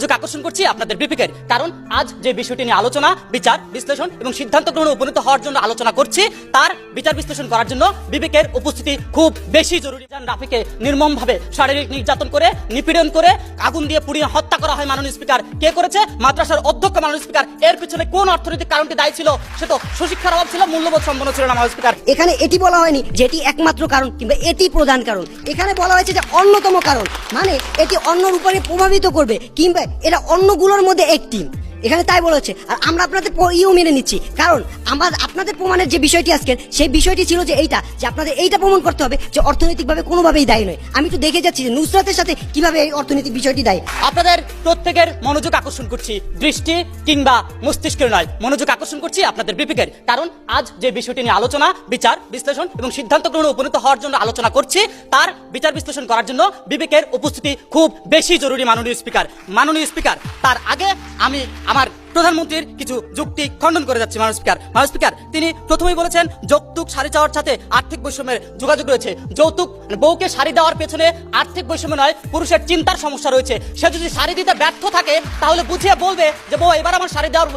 মনোযোগ আকর্ষণ করছি আপনাদের বিপিকের কারণ আজ যে বিষয়টি নিয়ে আলোচনা, বিচার, বিশ্লেষণ এবং সিদ্ধান্ত গ্রহণে উপনীত হওয়ার জন্য আলোচনা করছি, তার বিচার বিশ্লেষণ করার জন্য বিবেকের উপস্থিতি খুব বেশি জরুরি। যান রাফিকে নির্মমভাবে শারীরিক নির্যাতন করে, নিপীড়ন করে, আগুন দিয়ে পুড়িয়ে হত্যা করা হয় মাননীয় স্পিকার। কে করেছে? মাদ্রাসার অধ্যক্ষ মাননীয় স্পিকার। এর পিছনে কোন অর্থনৈতিক কারণটি দায়ী ছিল সে তো সুশিক্ষার অভাব ছিল, মূল্যবোধ সম্পন্ন ছিল না মাননীয় স্পিকার। এখানে এটি বলা হয়নি যে এটি একমাত্র কারণ কিংবা এটি প্রধান কারণ। এখানে বলা হয়েছে যে অন্যতম কারণ। মানে এটি অন্যর উপরে প্রভাবিত করবে কিংবা এটা অন্যগুলোর মধ্যে একটি। এখানে তাই বলা হচ্ছে। আর আমরা আপনাদের ইও মেনে নিচ্ছি। কারণ আমার আপনাদের প্রমাণের যে বিষয়টি আজকের, সেই বিষয়টি ছিল যে এইটা, যে আপনাদের এইটা প্রমাণ করতে হবে যে অর্থনৈতিকভাবে কোনোভাবেই দায়ী নয়। আমি একটু দেখে যাচ্ছি যে নুসরাতের সাথে কীভাবে এই অর্থনৈতিক বিষয়টি দায়ী। আপনাদের প্রত্যেকের মনোযোগ আকর্ষণ করছি। দৃষ্টি কিংবা মস্তিষ্কের নয়, মনোযোগ আকর্ষণ করছি আপনাদের বিপিকের কারণ আজ যে বিষয়টি নিয়ে আলোচনা, বিচার, বিশ্লেষণ এবং সিদ্ধান্ত গ্রহণে উপনীত হওয়ার জন্য আলোচনা করছি, তার বিচার বিশ্লেষণ করার জন্য বিবেকের উপস্থিতি খুব বেশি জরুরি মাননীয় স্পিকার। মাননীয় স্পিকার, তার আগে আমি আমার প্রধানমন্ত্রীর কিছু যুক্তি খণ্ডন করে যাচ্ছে মাননীয় স্পিকার। মাননীয় স্পিকার, তিনি প্রথমেই বলেছেন, যৌতুক, শাড়ি চাওয়ার সাথে আর্থিক বৈষম্যের যোগাযোগ রয়েছে। যৌতুক মানে বউকে শাড়ি দেওয়ার পেছনে আর্থিক বৈষম্য নয়, পুরুষের চিন্তার সমস্যা রয়েছে। সে যদি শাড়ি দিতে ব্যর্থ থাকে, তাহলে বুঝিয়ে বলবে যে, বউ, এবার আমার শাড়ি দেওয়ার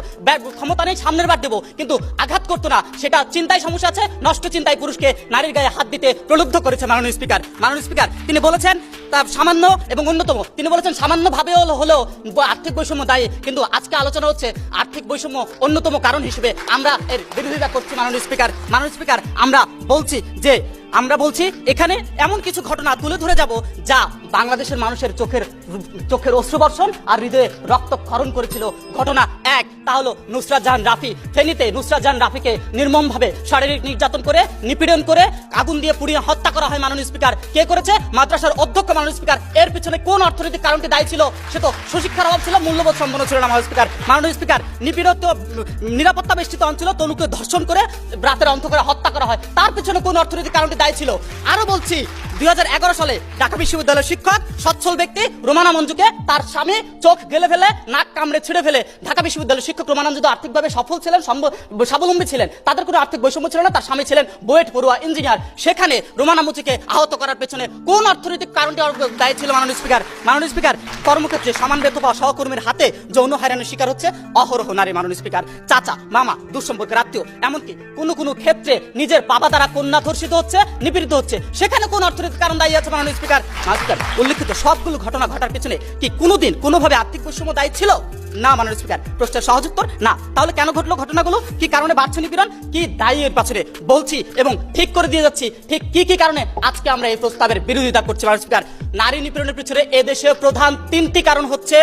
ক্ষমতা নেই, সামনের বার দেবো। কিন্তু আঘাত করতো না। সেটা চিন্তায় সমস্যা আছে, নষ্ট চিন্তায় পুরুষকে নারীর গায়ে হাত দিতে প্রলুব্ধ করেছে মাননীয় স্পিকার। মাননীয় স্পিকার, তিনি বলেছেন তা সামান্য এবং অন্যতম। তিনি বলেছেন সামান্য ভাবে হলেও আর্থিক বৈষম্য দায়ী। কিন্তু আজকে আলোচনা হচ্ছে আর্থিক বৈষম্য অন্যতম কারণ হিসেবে। আমরা এর বিরোধিতা করছি মাননীয় স্পিকার। মাননীয় স্পিকার, আমরা বলছি যে আমরা বলছি, এখানে এমন কিছু ঘটনা তুলে ধরে যাব যা বাংলাদেশের মানুষের চোখের চোখের অশ্রুবর্ষণ আর হৃদয়ে রক্তক্ষরণ করেছিল। ঘটনা এক, তা হলো নুসরাত জাহান রাফি। ফেনীতে নুসরাত জাহান রাফিকে নির্মমভাবে শারীরিক নির্যাতন করে, নিপীড়ন করে, আগুন দিয়ে পুড়িয়ে হত্যা করা হয় মাননীয় স্পিকার। কে করেছে? মাদ্রাসার অধ্যক্ষ মাননীয় স্পিকার। এর পিছনে কোন অর্থনৈতিক কারণটি দায়ী ছিল সে তো সুশিক্ষার অভাব ছিল, মূল্যবোধ সম্পন্ন ছিল না মাননীয় স্পিকার। মাননীয় স্পিকার, নিপীড়িত নিরাপত্তা বেষ্টিত অঞ্চল তনুকে ধর্ষণ করে রাতের অন্ত করে হত্যা করা হয়। তার পিছনে কোন অর্থনৈতিক কারণটি দায়ী ছিল। আরও বলছি দুই হাজার এগারো সালে ঢাকা বিশ্ববিদ্যালয়ের শিক্ষক, সচ্ছল ব্যক্তি রোমানা মঞ্জুকে তার স্বামী চোখ গেলে ফেলে, নাক কামড়ে ছিঁড়ে ফেলে। ঢাকা বিশ্ববিদ্যালয়ের শিক্ষক রোমানা মঞ্জু আর্থিকভাবে সফল ছিলেন স্বাবলম্বী ছিলেন। তাদের কোনো আর্থিক বৈষম্য ছিল না, তার স্বামী ছিলেন বুয়েট পড়ুয়া ইঞ্জিনিয়ার। সেখানে রোমানা মুচিকে আহত করার পেছনে কোন অর্থনৈতিক কারণটি দায়ী ছিল মাননীয় স্পিকার? মাননীয় স্পিকার, কর্মক্ষেত্রে সমান সহকর্মীর হাতে যৌন হয়রানির শিকার হচ্ছে অহরহ নারী মাননীয় স্পিকার। চাচা, মামা, দুঃসম্পর্কের আত্মীয়, এমনকি কোনো কোনো ক্ষেত্রে নিজের বাবা দ্বারা কন্যা ধর্ষিত হচ্ছে, নিপীড়িত হচ্ছে। সেখানে কোন অর্থনৈতিক কারণ দায়ী আছে মাননীয় স্পিকার। স্পিকার উল্লেখিত সবগুলো ঘটনা ঘটার পেছনে কি কোনোদিন কোনোভাবে আর্থিক বৈষম্য দায়ী ছিল? না, মাননীয় স্পিকার, প্রশ্নের সহজ উত্তর না। তাহলে কেন ঘটলো ঘটনাগুলো? কি কারণে বাড়ছে নিপীড়ন? কি দায়ী এর পাশে বলছি এবং ঠিক করে দিয়ে যাচ্ছি। ঠিক কি কি কারণে? আজকে আমরা এই প্রস্তাবের বিরোধিতা করছি, মাননীয় স্পিকার। নারী নিপীড়নের পিছনে এদেশে প্রধান তিনটি কারণ হচ্ছে